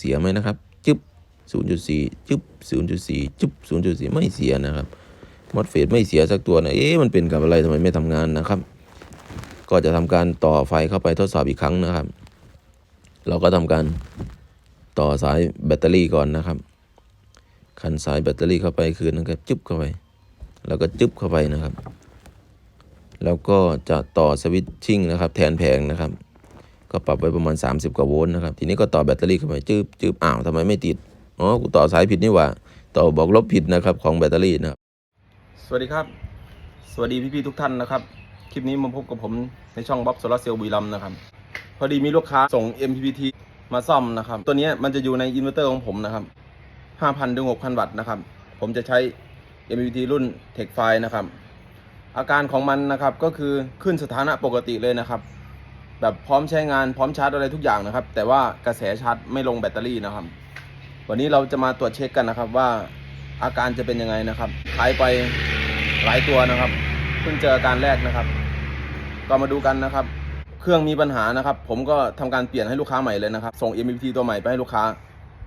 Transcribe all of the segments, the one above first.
เสียไหมนะครับ จึ๊บ0.4 จึ๊บ0.4 จึ๊บ0.4 ไม่เสียนะครับมอสเฟดไม่เสียสักตัวนะเอ๊ะมันเป็นกับอะไรทำไมไม่ทำงานนะครับ ก็จะทำการต่อไฟเข้าไปทดสอบอีกครั้งนะครับ เราก็ทำการต่อสายแบตเตอรี่ก่อนนะครับขันสายแบตเตอรี่เข้าไปคืนนะครับ จึ๊บเข้าไป แล้วก็จึ๊บเข้าไปนะครับ แล้วก็จะต่อสวิตชิ่งนะครับ แทนแผงนะครับ ก็ปรับไว้ประมาณ 30 กว่าโวลต์นะครับ ทีนี้ก็ต่อแบตเตอรี่เข้าไปจึ๊บจึ๊บอ้าวทำไมไม่ติด อ๋อ กูต่อสายผิดนี่หว่า ต่อบอกลบผิดนะครับของแบตเตอรี่นะครับ สวัสดีครับ สวัสดีพี่ๆทุกท่านนะครับ คลิปนี้มาพบกับผมในช่องบ๊อบโซลาเซลล์บุรีรัมนะครับ พอดีมีลูกค้าส่ง MPPT มาซ่อมนะครับ ตัวนี้มันจะอยู่ในอินเวอร์เตอร์ของผมนะครับ 5,000ถึง6,000 วัตต์นะครับ ผมจะใช้ MPPT รุ่น Tech f i นะครับ อาการของมันนะครับก็คือขึ้นสถานะปกติเลยนะครับ แบบพร้อมใช้งานพร้อมชาร์จอะไรทุกอย่างนะครับ แต่ว่ากระแสชาร์จไม่ลงแบตเตอรี่นะครับ วันนี้เราจะมาตรวจเช็คกันนะครับว่าอาการจะเป็นยังไงนะครับขายไปหลายตัวนะครับเพิ่งเจออาการแรกนะครับ ก็มาดูกันนะครับ เครื่องมีปัญหานะครับ ผมก็ทำการเปลี่ยนให้ลูกค้าใหม่เลยนะครับ ส่ง MPT ตัวใหม่ไปให้ลูกค้า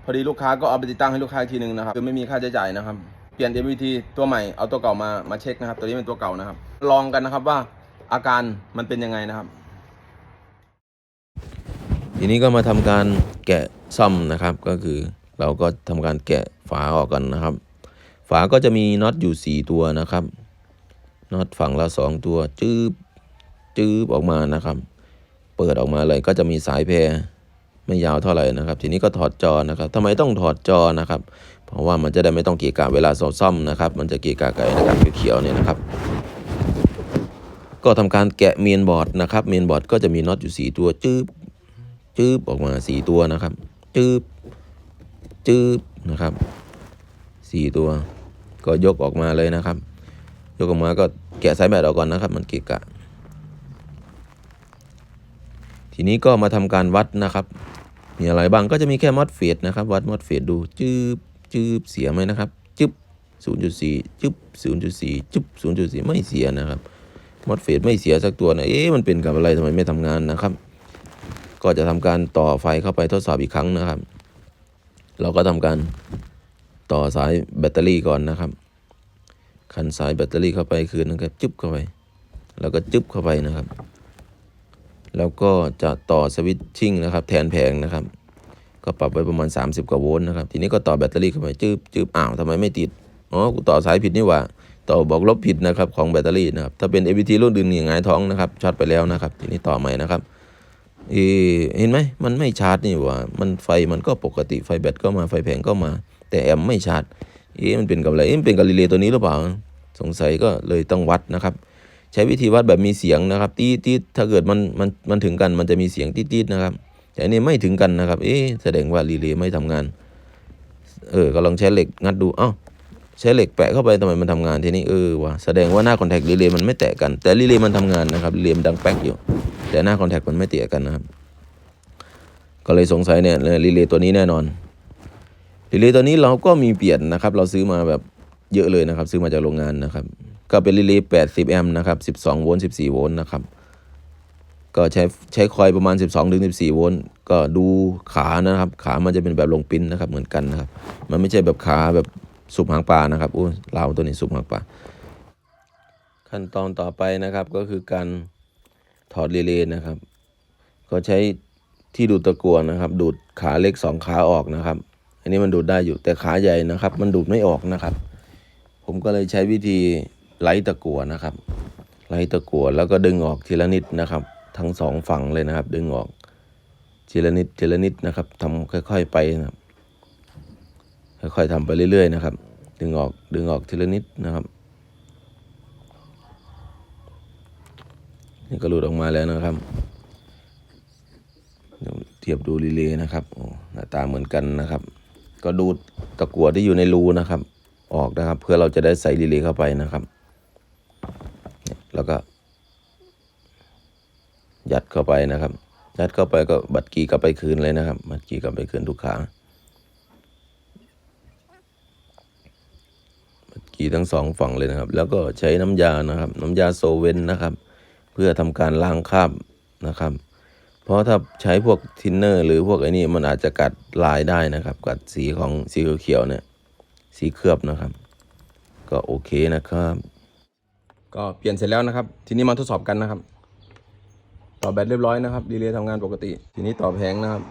พอดีลูกค้าก็เอาไปติดตั้งให้ลูกค้าทีหนึงนะครับคือไม่มีค่าใช้จ่ายนะครับ เปลี่ยน MPT ตัวใหม่เอาตัวเก่ามามาเช็คนะครับ ตัวนี้เป็นตัวเก่านะครับ ลองกันนะครับว่าอาการมันเป็นยังไงนะครับ ทีนี้ก็มาทำการแกะซ่อมนะครับ ก็คือเราก็ทำการแกะฝาออกกันนะครับ ฝาก็จะมีน็อตอยู่ 4 ตัวนะครับน็อตฝั่งละ2ตัวจืบจืบออกมานะครับ เปิดออกมาเลยก็จะมีสายแพรไม่ยาวเท่าไหร่นะครับ ทีนี้ก็ถอดจอนะครับทำไมต้องถอดจอนะครับ เพราะว่ามันจะได้ไม่ต้องเกะกะเวลาซ่อมนะครับ มันจะเกะกะไก่นะครับเขียวๆเนี่ยนะครับ ก็ทำการแกะเมนบอร์ดนะครับ เมนบอร์ดก็จะมีน็อตอยู่ 4 ตัวจืบ จืบออกมาสี่ตัวนะครับจืบจืบนะครับสี่ตัว ก็ยกออกมาเลยนะครับ ยกออกมาก็แกะสายแบตออกก่อนนะครับ มันเกะกะ ทีนี้ก็มาทำการวัดนะครับ มีอะไรบ้างก็จะมีแค่มอดเฟดนะครับ วัดมอดเฟดดูจืบจืบเสียไหมนะครับจึบ0.4จึบ0.4จึบ0.4 ไม่เสียนะครับมอดเฟดไม่เสียสักตัวนะเอ๊ะมันเป็นกับอะไรทำไมไม่ทำงานนะครับ ก็จะทำการต่อไฟเข้าไปทดสอบอีกครั้งนะครับ เราก็ทำการต่อสายแบตเตอรี่ก่อนนะครับ ขันสายแบตเตอรี่เข้าไปคืนนะครับจึ๊บเข้าไป แล้วก็จึ๊บเข้าไปนะครับ แล้วก็จะต่อสวิตชิ่งนะครับ แทนแผงนะครับ ก็ปรับไว้ประมาณ 30 กว่าโวลต์นะครับ ทีนี้ก็ต่อแบตเตอรี่เข้าไปจึ๊บจึ๊บอ้าวทำไมไม่ติด อ๋อ กูต่อสายผิดนี่หว่า ต่อบอกลบผิดนะครับของแบตเตอรี่นะครับ ถ้าเป็น ABT รุ่นอื่นนี่หงายท้องนะครับช็อตไปแล้วนะครับ ทีนี้ต่อใหม่นะครับ เอเห็นไหมมันไม่ชาร์จนี่ว่ามันไฟมันก็ปกติไฟแบตก็มาไฟแผงก็มา แต่แอมไม่ชาร์จเอ๊ะมันเป็นกับอะไรเอ๊ะมันเป็นกับรีเลย์ตัวนี้หรือเปล่า สงสัยก็เลยต้องวัดนะครับ ใช้วิธีวัดแบบมีเสียงนะครับตีตีดถ้าเกิดมันมันมันถึงกันมันจะมีเสียงตีดตีดนะครับ แต่อันนี้ไม่ถึงกันนะครับ เอ๊ะแสดงว่ารีเลย์ไม่ทำงาน เออก็ลองใช้เหล็กงัดดูเอ้าใช้เหล็กแปะเข้าไปทำไมมันทำงานทีนี้เออว่ะแสดงว่าหน้าคอนแทครีเลย์มันไม่แตะกันแต่รีเลย์มันทำงานนะครับรีเลย์มันดังแป๊กอยู่ แต่หน้าคอนแทคมันไม่แตะกันนะครับ ก็เลยสงสัยเนี่ยรีเลย์ตัวนี้แน่นอนรีเลย์ตัวนี้เราก็มีเปลี่ยนนะครับ เราซื้อมาแบบเยอะเลยนะครับ ซื้อมาจากโรงงานนะครับ ก็เป็นรีเลย์80แอมป์นะครับ 12 โวลต์ 14 โวลต์นะครับ ก็ใช้ใช้คอยประมาณ 12ถึง14 โวลต์ ก็ดูขานะครับ ขามันจะเป็นแบบลงปิ้นนะครับ เหมือนกันนะครับ มันไม่ใช่แบบขาแบบสุบหางปลานะครับอู้ลาวตัวนี้สุบหางปลาขั้นตอนต่อไปนะครับก็คือการ ถอดรีเลย์นะครับ ก็ใช้ที่ดูดตะกัวนะครับ ดูดขาเล็กสองขาออกนะครับ อันนี้มันดูดได้อยู่แต่ขาใหญ่นะครับ มันดูดไม่ออกนะครับ ผมก็เลยใช้วิธีไล่ตะกัวนะครับ ไล่ตะกัวแล้วก็ดึงออกทีละนิดนะครับ ทั้งสองฝั่งเลยนะครับ ดึงออกทีละนิดทีละนิดนะครับทำค่อย ๆไปนะครับ ค่อยๆทำไปเรื่อย ๆ นะครับ ดึงออกดึงออกทีละนิดนะครับ นี่ก็หลุดออกมาแล้วนะครับเทียบดูรีเลย์นะครับหน้าตาเหมือนกันนะครับ ก็ดูตะกั่วที่อยู่ในรูนะครับ ออกนะครับ เพื่อเราจะได้ใส่รีเลย์เข้าไปนะครับเนี่ยแล้วก็ยัดเข้าไปนะครับ ยัดเข้าไปก็บัตรกีกลับไปคืนเลยนะครับ บัตรกีกลับไปคืนทุกขากีทั้งสองฝั่งเลยนะครับ แล้วก็ใช้น้ำยานะครับ น้ำยาโซเวนนะครับ เพื่อทำการล้างคราบนะครับ เพราะถ้าใช้พวกทินเนอร์ หรือพวกไอ้นี่มันอาจจะกัดลายได้นะครับ กัดสีของสีเขียวเนี่ยสีเคลือบนะครับ ก็โอเคนะครับ ก็เปลี่ยนเสร็จแล้วนะครับ ทีนี้มาทดสอบกันนะครับ ต่อแบตเรียบร้อยนะครับดีเลย์ทำงานปกติ ทีนี้ต่อแผงนะครับ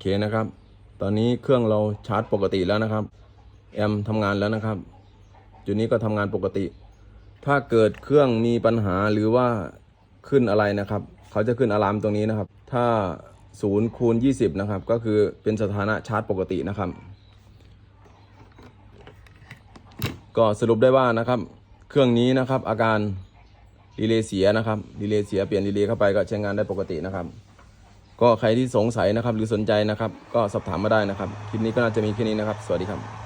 เคนะครับ ตอนนี้เครื่องเราชาร์จปกติแล้วนะครับ แอมทำงานแล้วนะครับ จุดนี้ก็ทำงานปกติ ถ้าเกิดเครื่องมีปัญหาหรือว่าขึ้นอะไรนะครับ เขาจะขึ้นอะลามตรงนี้นะครับ ถ้า0คูณ20 นะครับ ก็คือเป็นสถานะชาร์จปกตินะครับ ก็สรุปได้ว่านะครับ เครื่องนี้นะครับอาการรีเลย์เสียนะครับรีเลย์เสียเปลี่ยนรีเลย์เข้าไปก็ใช้งานได้ปกตินะครับ ก็ใครที่สงสัยนะครับ หรือสนใจนะครับ ก็สอบถามมาได้นะครับ คลิปนี้ก็น่าจะมีแค่นี้นะครับ สวัสดีครับ